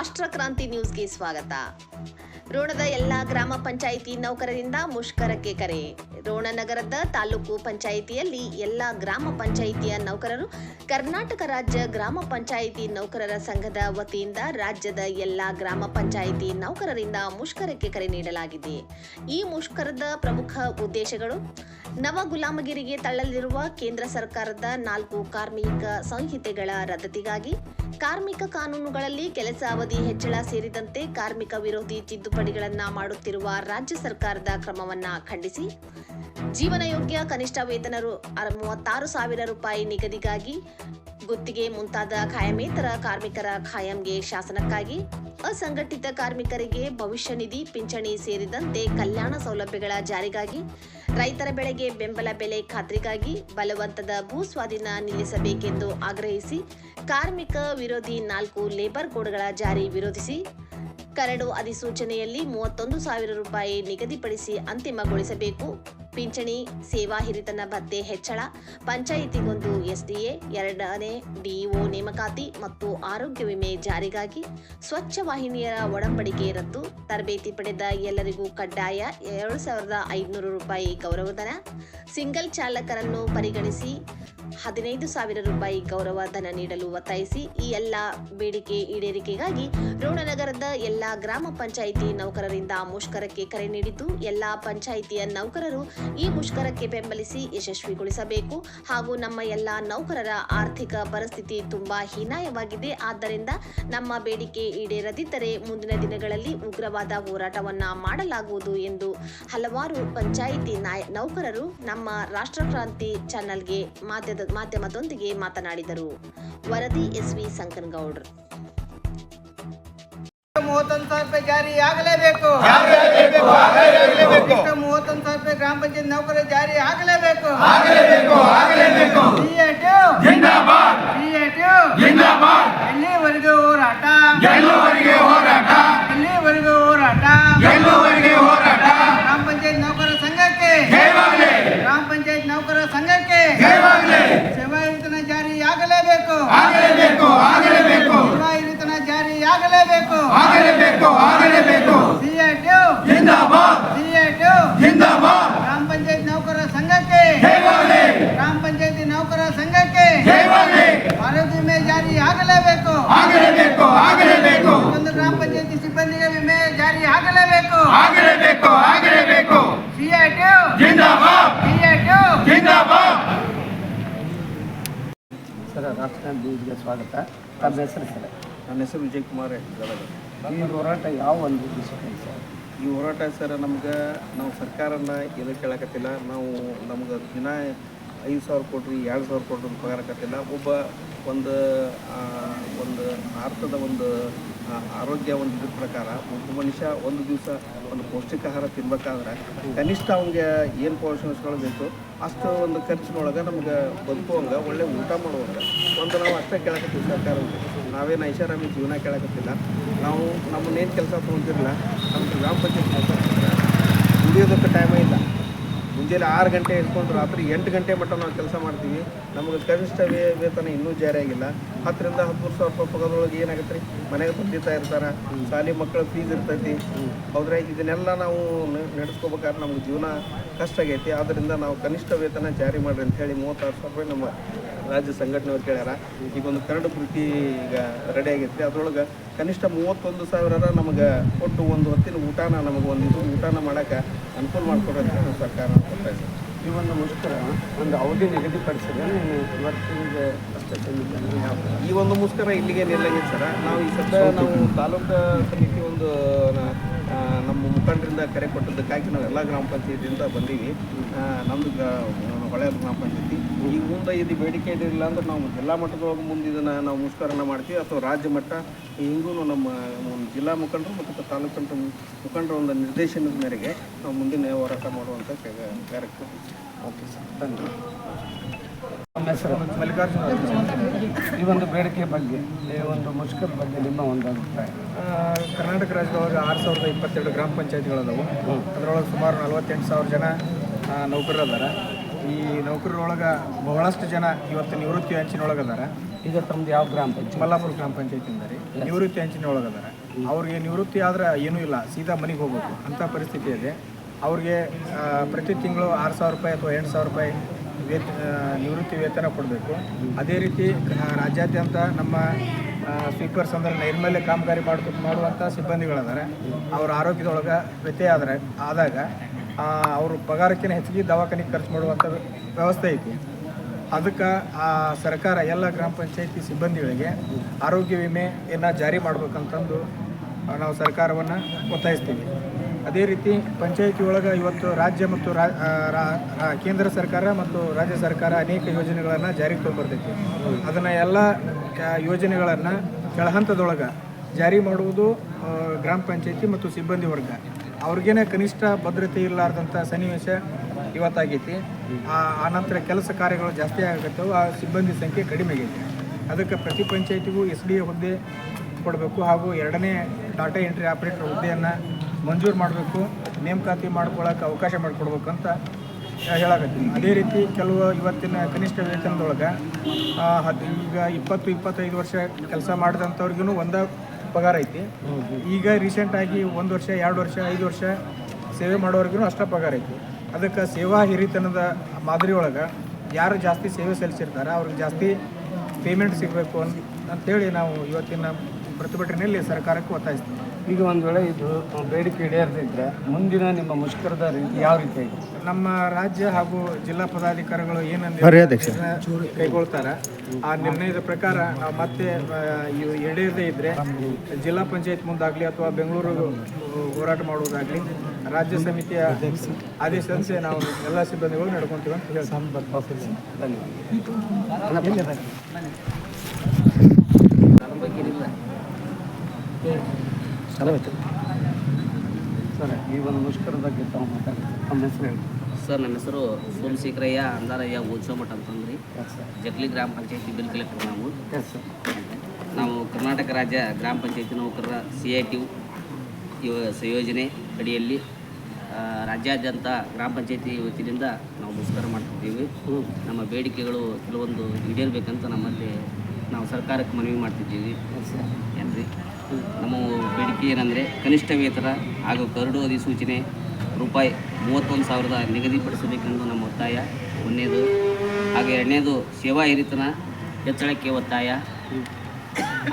ರಾಷ್ಟ್ರ ಕ್ರಾಂತಿ ನ್ಯೂಸ್ಗೆ ಸ್ವಾಗತ. ರೋಣದ ಎಲ್ಲ ಗ್ರಾಮ ಪಂಚಾಯಿತಿ ನೌಕರರಿಂದ ಮುಷ್ಕರಕ್ಕೆ ಕರೆ. ರೋಣ ನಗರದ ತಾಲೂಕು ಪಂಚಾಯಿತಿಯಲ್ಲಿ ಎಲ್ಲ ಗ್ರಾಮ ಪಂಚಾಯಿತಿಯ ನೌಕರರು, ಕರ್ನಾಟಕ ರಾಜ್ಯ ಗ್ರಾಮ ಪಂಚಾಯಿತಿ ನೌಕರರ ಸಂಘದ ವತಿಯಿಂದ ರಾಜ್ಯದ ಎಲ್ಲ ಗ್ರಾಮ ಪಂಚಾಯಿತಿ ನೌಕರರಿಂದ ಮುಷ್ಕರಕ್ಕೆ ಕರೆ ನೀಡಲಾಗಿದೆ. ಈ ಮುಷ್ಕರದ ಪ್ರಮುಖ ಉದ್ದೇಶಗಳು, ನವ ಗುಲಾಮಗಿರಿಗೆ ತಳ್ಳಲಿರುವ ಕೇಂದ್ರ ಸರ್ಕಾರದ ನಾಲ್ಕು ಕಾರ್ಮಿಕ ಸಂಹಿತೆಗಳ ರದ್ದತಿಗಾಗಿ ಕಾರ್ಮಿಕ ಕಾನೂನುಗಳಲ್ಲಿ ಕೆಲಸ ಅವಧಿ ಹೆಚ್ಚಳ ಸೇರಿದಂತೆ ಕಾರ್ಮಿಕ ವಿರೋಧಿ ತಿದ್ದುಪಡಿಗಳನ್ನ ಮಾಡುತ್ತಿರುವ ರಾಜ್ಯ ಸರ್ಕಾರದ ಕ್ರಮವನ್ನ ಖಂಡಿಸಿ ಜೀವನಯೋಗ್ಯ ಕನಿಷ್ಠ ವೇತನ ಮೂವತ್ತಾರು ಸಾವಿರ ರೂಪಾಯಿ ನಿಗದಿಗಾಗಿ ಗುತ್ತಿಗೆ ಮುಂತಾದ ಖಾಯಮೇತರ ಕಾರ್ಮಿಕರ ಖಾಯಂಗೆ ಶಾಸನಕ್ಕಾಗಿ ಅಸಂಘಟಿತ ಕಾರ್ಮಿಕರಿಗೆ ಭವಿಷ್ಯ ನಿಧಿ, ಪಿಂಚಣಿ ಸೇರಿದಂತೆ ಕಲ್ಯಾಣ ಸೌಲಭ್ಯಗಳ ಜಾರಿಗಾಗಿ, ರೈತರ ಬೆಳೆಗೆ ಬೆಂಬಲ ಬೆಲೆ ಖಾತ್ರಿಗಾಗಿ ಬಲವಂತದ ಭೂ ಸ್ವಾಧೀನ ನಿಲ್ಲಿಸಬೇಕೆಂದು ಆಗ್ರಹಿಸಿ, ಕಾರ್ಮಿಕ ವಿರೋಧಿ ನಾಲ್ಕು ಲೇಬರ್ ಕೋಡ್ಗಳ ಜಾರಿ ವಿರೋಧಿಸಿ, ಕರಡು ಅಧಿಸೂಚನೆಯಲ್ಲಿ ಮೂವತ್ತೊಂದು ಸಾವಿರ ರೂಪಾಯಿ ನಿಗದಿಪಡಿಸಿ ಅಂತಿಮಗೊಳಿಸಬೇಕು. ಪಿಂಚಣಿ, ಸೇವಾ ಹಿರಿತನ ಭತ್ತೆ ಹೆಚ್ಚಳ, ಪಂಚಾಯಿತಿಗೊಂದು ಎಸ್ಡಿಎ, ಎರಡನೇ ಡಿಇಒ ನೇಮಕಾತಿ ಮತ್ತು ಆರೋಗ್ಯ ವಿಮೆ ಜಾರಿಗಾಗಿ ಸ್ವಚ್ಛ ವಾಹಿನಿಯರ ಒಡಂಬಡಿಕೆ ರದ್ದು. ತರಬೇತಿ ಪಡೆದ ಎಲ್ಲರಿಗೂ ಕಡ್ಡಾಯ ಎರಡು ಸಾವಿರದ ಐದುನೂರು ರೂಪಾಯಿ ಗೌರವಧನ ಸಿಂಗಲ್ ಚಾಲಕರನ್ನು ಪರಿಗಣಿಸಿ ಹದಿನೈದು ಸಾವಿರ ರೂಪಾಯಿ ಗೌರವ ಧನ ನೀಡಲು ಒತ್ತಾಯಿಸಿ ಈ ಎಲ್ಲ ಬೇಡಿಕೆ ಈಡೇರಿಕೆಗಾಗಿ ರೋಣನಗರದ ಎಲ್ಲ ಗ್ರಾಮ ಪಂಚಾಯಿತಿ ನೌಕರರಿಂದ ಮುಷ್ಕರಕ್ಕೆ ಕರೆ ನೀಡಿದ್ದು. ಎಲ್ಲ ಪಂಚಾಯಿತಿಯ ನೌಕರರು ಈ ಮುಷ್ಕರಕ್ಕೆ ಬೆಂಬಲಿಸಿ ಯಶಸ್ವಿಗೊಳಿಸಬೇಕು. ಹಾಗೂ ನಮ್ಮ ಎಲ್ಲ ನೌಕರರ ಆರ್ಥಿಕ ಪರಿಸ್ಥಿತಿ ತುಂಬಾ ಹೀನಾಯವಾಗಿದೆ. ಆದ್ದರಿಂದ ನಮ್ಮ ಬೇಡಿಕೆ ಈಡೇರದಿದ್ದರೆ ಮುಂದಿನ ದಿನಗಳಲ್ಲಿ ಉಗ್ರವಾದ ಹೋರಾಟವನ್ನ ಮಾಡಲಾಗುವುದು ಎಂದು ಹಲವಾರು ಪಂಚಾಯಿತಿ ನಾಯ, ನೌಕರರು ನಮ್ಮ ರಾಷ್ಟ್ರಕ್ರಾಂತಿ ಚಾನೆಲ್ಗೆ ಮಾಧ್ಯಮದೊಂದಿಗೆ ಮಾತನಾಡಿದರು. ವರದಿ ಎಸ್ವಿ ಸಂಕನಗೌಡ್ರು. ಮೂವತ್ತೊಂದು ಸಾವಿರ ರೂಪಾಯಿ ಜಾರಿ ಆಗಲೇಬೇಕು. ಕನಿಷ್ಠ ಮೂವತ್ತೊಂದು ಸಾವಿರ ರೂಪಾಯಿ ಗ್ರಾಮ ಪಂಚಾಯತ್ ನೌಕರಿ ಜಾರಿ ಆಗಲೇಬೇಕು. ಎಲ್ಲಿವರೆಗೂ ಹೋರಾಟ? ಹೋರಾಟ? ಎಲ್ಲಿವರೆಗೂ ಹೋರಾಟ? ಹೋರಾಟ? ಗ್ರಾಮ ಪಂಚಾಯತ್ ನೌಕರ ಸಂಘಕ್ಕೆ? ಗ್ರಾಮ ಪಂಚಾಯತ್ ನೌಕರ ಸಂಘಕ್ಕೆ? ಜಯವಾಗಲಿ. ಸೇವಾ ಯೋಜನೆ ಜಾರಿ ಆಗಲೇಬೇಕು ಸೇವಾ ವೇತನ ಜಾರಿ ಆಗಲೇಬೇಕು ಆಗಲೇಬೇಕು. ಜಿಂದಾಬಾದ್. ಸಿಎಟು ಜಿಂದಾಬಾದ್. ಗ್ರಾಮ ಪಂಚಾಯತ್ ನೌಕರ ಸಂಘಕ್ಕೆ. ಗ್ರಾಮ ಪಂಚಾಯತಿ ನೌಕರ ಸಂಘಕ್ಕೆ. ಆರೋಗ್ಯ ವಿಮೆ ಜಾರಿ ಆಗಲೇಬೇಕು. ಆಗಲೇಬೇಕು ಆಗಲೇಬೇಕು. ಒಂದು ಗ್ರಾಮ ಪಂಚಾಯತಿ ಸಿಬ್ಬಂದಿಗೆ ವಿಮೆ ಜಾರಿ ಆಗಲೇಬೇಕು. ಆಗಲೇಬೇಕು ಆಗಲೇಬೇಕು. ಸಿಎಟು ಜಿಂದಾಬಾದ್. ಸಿಎಟು ಜಿಂದಾಬಾದ್. ಸರ್ ರಾಷ್ಟ್ರ ನ್ಯೂಸ್ಗೆ ಸ್ವಾಗತ. ತಮ್ಮ ಹೆಸರು ಸರ್? ನನ್ನ ಹೆಸರು ವಿಜಯ್ ಕುಮಾರ್ ಈ ಹೋರಾಟ ಯಾವ ಒಂದು ಸರ್ ಈ ಹೋರಾಟ ಸರ್ ನಮ್ಗೆ ನಾವು ಸರ್ಕಾರನ ಏನು ಕೇಳಕತ್ತಿಲ್ಲ ನಾವು ನಮ್ಗೆ ದಿನ ಐದು ಸಾವಿರ ಕೊಡ್ರಿ ಎರಡು ಸಾವಿರ ಕೊಡ್ರಿ ಪಗಾರಕತ್ತಿಲ್ಲ ಒಬ್ಬ ಒಂದು ಒಂದು ಭಾರತದ ಒಂದು ಆರೋಗ್ಯ ಒಂದು ಇದ್ರ ಪ್ರಕಾರ ಒಬ್ಬ ಮನುಷ್ಯ ಒಂದು ದಿವಸ ಒಂದು ಪೌಷ್ಟಿಕ ಆಹಾರ ತಿನ್ಬೇಕಾದ್ರೆ ಕನಿಷ್ಠ ಅವ್ನಿಗೆ ಏನು ಪೋಷಣೆಗಳು ಬೇಕು? ಅಷ್ಟು ಒಂದು ಖರ್ಚಿನೊಳಗೆ ನಮ್ಗೆ ಬದುಕುವಂಗೆ, ಒಳ್ಳೆ ಊಟ ಮಾಡುವಂಗೆ, ಒಂದು ನಾವು ಅಷ್ಟೇ ಕೇಳಕತ್ತೀವಿ ಸರ್ಕಾರ ನಾವೇನು ಐಷಾರಾಮಿ ಜೀವನ ಕೇಳಕತ್ತಿಲ್ಲ. ನಾವು ನಮ್ಮನ್ನೇನು ಕೆಲಸ ತೊಗೊಂತಿರಲಿಲ್ಲ ನಮ್ಮ ಗ್ರಾಮ ಪಂಚಾಯತ್ ದುಡಿಯೋದಕ್ಕೆ ಟೈಮೇ ಇಲ್ಲ. ಮುಂಜಾನೆ ಆರು ಗಂಟೆ ಇಟ್ಕೊಂಡು ರಾತ್ರಿ ಎಂಟು ಗಂಟೆ ಮಟ್ಟ ನಾವು ಕೆಲಸ ಮಾಡ್ತೀವಿ. ನಮಗೆ ಕನಿಷ್ಠ ವೇ ವೇತನ ಇನ್ನೂ ಜಾರಿ ಆಗಿಲ್ಲ. ಹತ್ತರಿಂದ ಹದಿಮೂರು ಸಾವಿರ ರೂಪಾಯಿ ಪಗದೊಳಗೆ ಏನಾಗುತ್ತೆ ರೀ? ಮನೆಗೆ ತಂದಿತಾ ಇರ್ತಾರೆ. ಶಾಲೆ ಮಕ್ಕಳ ಫೀಸ್ ಇರ್ತೈತಿ. ಹೌದ್ರೆ? ಇದನ್ನೆಲ್ಲ ನಾವು ನಡೆಸ್ಕೋಬೇಕಾದ್ರೆ ನಮ್ಗೆ ಜೀವನ ಕಷ್ಟ ಆಗೈತಿ. ಆದ್ದರಿಂದ ನಾವು ಕನಿಷ್ಠ ವೇತನ ಜಾರಿ ಮಾಡ್ರಿ ಅಂತ ಹೇಳಿ ಮೂವತ್ತಾರು ಸಾವಿರ ರೂಪಾಯಿ ನಮ್ಮ ರಾಜ್ಯ ಸಂಘಟನೆಯವ್ರು ಕೇಳ್ಯಾರ ಈಗ ಒಂದು ಕರಡು ಕೃತಿ ಈಗ ರೆಡಿ ಆಗೈತಿ ಅದ್ರೊಳಗೆ ಕನಿಷ್ಠ ಮೂವತ್ತೊಂದು ಸಾವಿರ ನಮಗೆ ಕೊಟ್ಟು ಒಂದು ಹೊತ್ತಿನ ಊಟನ ನಮಗೆ ಒಂದು ಇದು ಊಟನ ಮಾಡೋಕೆ ಅನುಕೂಲ ಮಾಡಿಕೊಡೋದು ನಾವು ಸರ್ಕಾರ ಕೊಡ್ತಾ ಇದ್ದೀವಿ ಈ ಒಂದು ಮುಷ್ಕರ ಒಂದು ಅವಧಿ ನಿಗದಿಪಡಿಸಿದ್ರೆ ಇವತ್ತಿಗೆ ಅಷ್ಟೇ ಈ ಒಂದು ಮುಷ್ಕರ ಇಲ್ಲಿಗೆ ನಿಲ್ಲಂಗಿಲ್ಲ ಸರ. ನಾವು ಈ ಸದ್ಯ ನಾವು ತಾಲೂಕು ಸಮಿತಿ ಒಂದು ಮುಖಂಡರಿಂದ ಕರೆ ಕೊಟ್ಟದ್ದಕ್ಕಾಗಿ ನಾವು ಎಲ್ಲ ಗ್ರಾಮ ಪಂಚಾಯತಿಯಿಂದ ಬಂದೀವಿ. ನಮ್ಮದು ಹೊಳೆ ಗ್ರಾಮ ಪಂಚಾಯತಿ. ಈಗ ಮುಂದೆ ಇದು ಬೇಡಿಕೆ ಇಡಲಿಲ್ಲ ಅಂದ್ರೆ ನಾವು ಜಿಲ್ಲಾ ಮಟ್ಟದೊಳಗೆ ಮುಂದೆ ಇದನ್ನು ನಾವು ಮುಷ್ಕರನ ಮಾಡ್ತೀವಿ. ಅಥವಾ ರಾಜ್ಯ ಮಟ್ಟ ಹಿಂಗೂ ನಮ್ಮ ಜಿಲ್ಲಾ ಮುಖಂಡರು ಮತ್ತು ತಾಲೂಕು ಮುಖಂಡರ ಒಂದು ನಿರ್ದೇಶನದ ಮೇರೆಗೆ ನಾವು ಮುಂದಿನ ಹೋರಾಟ ಮಾಡುವಂಥ ಕಾರ್ಯಕ್ರಮ ಓಕೆ ಸರ್. ಧನ್ಯವಾದ. ನಮ್ಮ ಹೆಸರು ಮಲ್ಲಿಕಾರ್ಜುನ ಈ ಒಂದು ಬೇಡಿಕೆ ಬಗ್ಗೆ ಈ ಒಂದು ಮುಷ್ಕರ ಬಗ್ಗೆ ನಿಮ್ಮ ಒಂದು ಅಭಿಪ್ರಾಯ? ಕರ್ನಾಟಕ ರಾಜ್ಯದೊಳಗೆ ಆರು ಸಾವಿರದ ಇಪ್ಪತ್ತೆರಡು ಗ್ರಾಮ ಪಂಚಾಯತ್ಗಳದಾವು. ಅದರೊಳಗೆ ಸುಮಾರು ನಲವತ್ತೆಂಟು ಸಾವಿರ ಜನ ನೌಕರರದಾರ. ನೌಕರರು ಅದಾರ ಈ ನೌಕರರೊಳಗೆ ಬಹಳಷ್ಟು ಜನ ಇವತ್ತು ನಿವೃತ್ತಿ ಅಂಚಿನೊಳಗದಾರ ಈಗ ತಮ್ಮದು ಯಾವ ಗ್ರಾಮ ಪಂಚಾಯತ್? ಮಲ್ಲಾಪುರ ಗ್ರಾಮ ಪಂಚಾಯತಿಂದ ರೀ ನಿವೃತ್ತಿ ಅಂಚಿನೊಳಗದಾರ ಅವ್ರಿಗೆ ನಿವೃತ್ತಿ ಆದ್ರೆ ಏನೂ ಇಲ್ಲ ಸೀದಾ ಮನೆಗೆ ಹೋಗ್ಬೇಕು. ಅಂಥ ಪರಿಸ್ಥಿತಿ ಇದೆ. ಅವ್ರಿಗೆ ಪ್ರತಿ ತಿಂಗಳು ಆರು ಸಾವಿರ ರೂಪಾಯಿ ಅಥವಾ ಎಂಟು ಸಾವಿರ ರೂಪಾಯಿ ವೇತ ನಿವೃತ್ತಿ ವೇತನ ಕೊಡಬೇಕು. ಅದೇ ರೀತಿ ರಾಜ್ಯಾದ್ಯಂತ ನಮ್ಮ ಸ್ವೀಪರ್ಸ್ ಅಂದರೆ ನೈರ್ಮಲ್ಯ ಕಾಮಗಾರಿ ಮಾಡ್ಕೊ ಮಾಡುವಂಥ ಸಿಬ್ಬಂದಿಗಳಿದ್ದಾರೆ ಅವ್ರ ಆರೋಗ್ಯದೊಳಗೆ ವ್ಯತ್ಯಯ ಆದರೆ, ಆದಾಗ ಅವರು ಪಗಾರಕ್ಕಿಂತ ಹೆಚ್ಚಿಗೆ ದವಾಖಾನೆಗೆ ಖರ್ಚು ಮಾಡುವಂಥ ವ್ಯವಸ್ಥೆ ಐತಿ. ಅದಕ್ಕೆ, ಆ, ಸರ್ಕಾರ ಎಲ್ಲ ಗ್ರಾಮ ಪಂಚಾಯತಿ ಸಿಬ್ಬಂದಿಗಳಿಗೆ ಆರೋಗ್ಯ ವಿಮೆ ವಿಮೆಯನ್ನು ಜಾರಿ ಮಾಡ್ಬೇಕಂತಂದು ನಾವು ಸರ್ಕಾರವನ್ನು ಒತ್ತಾಯಿಸ್ತೀವಿ. ಅದೇ ರೀತಿ ಪಂಚಾಯಿತಿ ಒಳಗೆ ಇವತ್ತು ರಾಜ್ಯ ಮತ್ತು ಕೇಂದ್ರ ಸರ್ಕಾರ ಮತ್ತು ರಾಜ್ಯ ಸರ್ಕಾರ ಅನೇಕ ಯೋಜನೆಗಳನ್ನು ಜಾರಿಗೆ ತೊಗೊಂಡ್ಬರ್ತೈತಿ ಅದನ್ನು ಎಲ್ಲ ಯೋಜನೆಗಳನ್ನು ಕೆಳಹಂತದೊಳಗೆ ಜಾರಿ ಮಾಡುವುದು ಗ್ರಾಮ ಪಂಚಾಯಿತಿ ಮತ್ತು ಸಿಬ್ಬಂದಿ ವರ್ಗ. ಅವ್ರಿಗೇನೆ ಕನಿಷ್ಠ ಭದ್ರತೆ ಇರಲಾರ್ದಂಥ ಸನ್ನಿವೇಶ ಇವತ್ತಾಗೈತಿ. ಆ ನಂತರ ಕೆಲಸ ಕಾರ್ಯಗಳು ಜಾಸ್ತಿ ಆಗತ್ತವು ಆ ಸಿಬ್ಬಂದಿ ಸಂಖ್ಯೆ ಕಡಿಮೆ ಆಗೈತಿ. ಅದಕ್ಕೆ ಪ್ರತಿ ಪಂಚಾಯಿತಿಗೂ ಎಸ್ ಡಿ ಎ ಹುದ್ದೆ ಕೊಡಬೇಕು ಹಾಗೂ ಎರಡನೇ ಡಾಟಾ ಎಂಟ್ರಿ ಆಪ್ರೇಟರ್ ಹುದ್ದೆಯನ್ನು ಮಂಜೂರು ಮಾಡಬೇಕು, ನೇಮಕಾತಿ ಮಾಡ್ಕೊಳ್ಳೋಕೆ ಅವಕಾಶ ಮಾಡಿಕೊಡ್ಬೇಕು ಅಂತ ಹೇಳಾಕತ್ತೀನಿ. ಅದೇ ರೀತಿ ಕೆಲವು ಇವತ್ತಿನ ಕನಿಷ್ಠ ವೇತನದೊಳಗೆ ಹದ್, ಈಗ ಇಪ್ಪತ್ತು, ಇಪ್ಪತ್ತೈದು ವರ್ಷ ಕೆಲಸ ಮಾಡಿದಂಥವ್ರಿಗೂ ಒಂದು ಪಗಾರ ಐತಿ. ಈಗ ರೀಸೆಂಟಾಗಿ ಒಂದು ವರ್ಷ, ಎರಡು ವರ್ಷ, ಐದು ವರ್ಷ ಸೇವೆ ಮಾಡೋರಿಗೂ ಅಷ್ಟೇ ಪಗಾರ ಐತಿ. ಅದಕ್ಕೆ ಸೇವಾ ಹಿರಿತನದ ಮಾದರಿ ಒಳಗೆ ಯಾರು ಜಾಸ್ತಿ ಸೇವೆ ಸಲ್ಲಿಸಿರ್ತಾರೆ, ಅವ್ರಿಗೆ ಜಾಸ್ತಿ ಪೇಮೆಂಟ್ ಸಿಗಬೇಕು ಅಂತ ಅಂತೇಳಿ ನಾವು ಇವತ್ತಿನ ಪ್ರತಿಭಟನೆಯಲ್ಲಿ ಸರ್ಕಾರಕ್ಕೆ ಒತ್ತಾಯಿಸ್ತೀವಿ. ಈಗ ಒಂದು ವೇಳೆ ಇದು ಬೇಡಿಕೆ ಈಡೇರದಿದ್ದರೆ ಮುಂದಿನ ನಿಮ್ಮ ಮುಷ್ಕರದ ರೀತಿ ಯಾವ ರೀತಿ ಆಗಿದೆ ನಮ್ಮ ರಾಜ್ಯ ಹಾಗೂ ಜಿಲ್ಲಾ ಪದಾಧಿಕಾರಿಗಳು ಏನನ್ನು ಕೈಗೊಳ್ತಾರೆ. ಆ ನಿರ್ಣಯದ ಪ್ರಕಾರ ನಾವು ಮತ್ತೆ ಈಡೇರದೇ ಇದ್ರೆ ಜಿಲ್ಲಾ ಪಂಚಾಯತ್ ಮುಂದಾಗಲಿ ಅಥವಾ ಬೆಂಗಳೂರು ಹೋರಾಟ ಮಾಡುವುದಾಗಲಿ ರಾಜ್ಯ ಸಮಿತಿಯ ಆದೇಶದಂತೆ ನಾವು ಎಲ್ಲ ಸಿಬ್ಬಂದಿಗಳು ನಡ್ಕೊಂತೀವಿ ಅಂತ ಹೇಳ್ತೀವಿ. ಧನ್ಯವಾದ. ಸರ್ ಈ ಒಂದು ಮುಷ್ಕರದ ಬಗ್ಗೆ ತಾವು ಮಾತಾಡ್ತೀವಿ ತಮ್ಮ ಹೆಸರು ಹೇಳಿ. ಸರ್ ನಮ್ಮ ಹೆಸರು ಸೋಮಶೇಖರಯ್ಯ ಅಂದಾರಯ್ಯ ಓದ್ಸೋಮಠ ಅಂತಂದ್ರಿ. ಜಗ್ಲಿ ಗ್ರಾಮ ಪಂಚಾಯತಿ ಬಿಲ್ ಕಲೆಕ್ಟರ್ ನಾವು. ನಾವು ಕರ್ನಾಟಕ ರಾಜ್ಯ ಗ್ರಾಮ ಪಂಚಾಯತಿ ನೌಕರರ ಸಿ ಐ ಟಿ ಸಂಯೋಜನೆ ಅಡಿಯಲ್ಲಿ ರಾಜ್ಯಾದ್ಯಂತ ಗ್ರಾಮ ಪಂಚಾಯತಿ ವತಿಯಿಂದ ನಾವು ಮುಷ್ಕರ ಮಾಡ್ತಿದ್ದೀವಿ. ನಮ್ಮ ಬೇಡಿಕೆಗಳು ಕೆಲವೊಂದು ಈಡೇರಬೇಕಂತ ನಮ್ಮಲ್ಲಿ ನಾವು ಸರ್ಕಾರಕ್ಕೆ ಮನವಿ ಮಾಡ್ತಿದ್ದೀವಿ. ಏನ್ರಿ? ನಮ್ಮ ಏನಂದರೆ ಕನಿಷ್ಠ ವೇತನ ಹಾಗೂ ಕರಡು ಅಧಿಸೂಚನೆ ರೂಪಾಯಿ ಮೂವತ್ತೊಂದು ಸಾವಿರದ ನಿಗದಿಪಡಿಸಬೇಕೆಂದು ನಮ್ಮ ಒತ್ತಾಯ. ಒಂದನೇದು ಹಾಗೆ ಎರಡನೇದು ಸೇವಾ ಹಿರಿತನ ಹೆಚ್ಚಳಕ್ಕೆ ಒತ್ತಾಯ.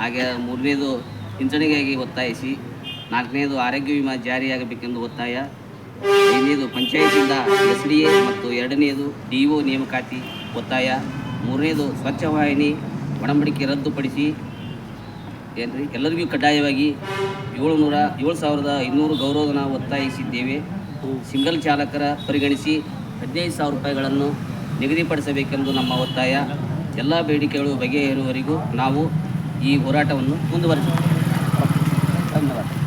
ಹಾಗೆ ಮೂರನೇದು ಪಿಂಚಣಿಗಾಗಿ ಒತ್ತಾಯಿಸಿ. ನಾಲ್ಕನೇದು ಆರೋಗ್ಯ ವಿಮಾ ಜಾರಿಯಾಗಬೇಕೆಂದು ಒತ್ತಾಯ. ಐದನೇದು ಪಂಚಾಯತಿಯಿಂದ ಎಸ್ ಡಿ ಎ ಮತ್ತು ಎರಡನೇದು ಡಿ ಒ ನೇಮಕಾತಿ ಒತ್ತಾಯ. ಮೂರನೇದು ಸ್ವಚ್ಛ ವಾಹಿನಿ ಒಡಂಬಡಿಕೆ ರದ್ದುಪಡಿಸಿ. ಏನ್ರಿ? ಎಲ್ಲರಿಗೂ ಕಡ್ಡಾಯವಾಗಿ ಏಳುನೂರ ಏಳು ಸಾವಿರದ ಇನ್ನೂರು ಗೌರವಧನ ಒತ್ತಾಯಿಸಿದ್ದೇವೆ. ಸಿಂಗಲ್ ಚಾಲಕರ ಪರಿಗಣಿಸಿ ಹದಿನೈದು ಸಾವಿರ ರೂಪಾಯಿಗಳನ್ನು ನಿಗದಿಪಡಿಸಬೇಕೆಂದು ನಮ್ಮ ಒತ್ತಾಯ. ಎಲ್ಲ ಬೇಡಿಕೆಗಳು ಬಗೆಹರಿಯುವವರೆಗೂ ನಾವು ಈ ಹೋರಾಟವನ್ನು ಮುಂದುವರಿಸುತ್ತೇವೆ. ಧನ್ಯವಾದ.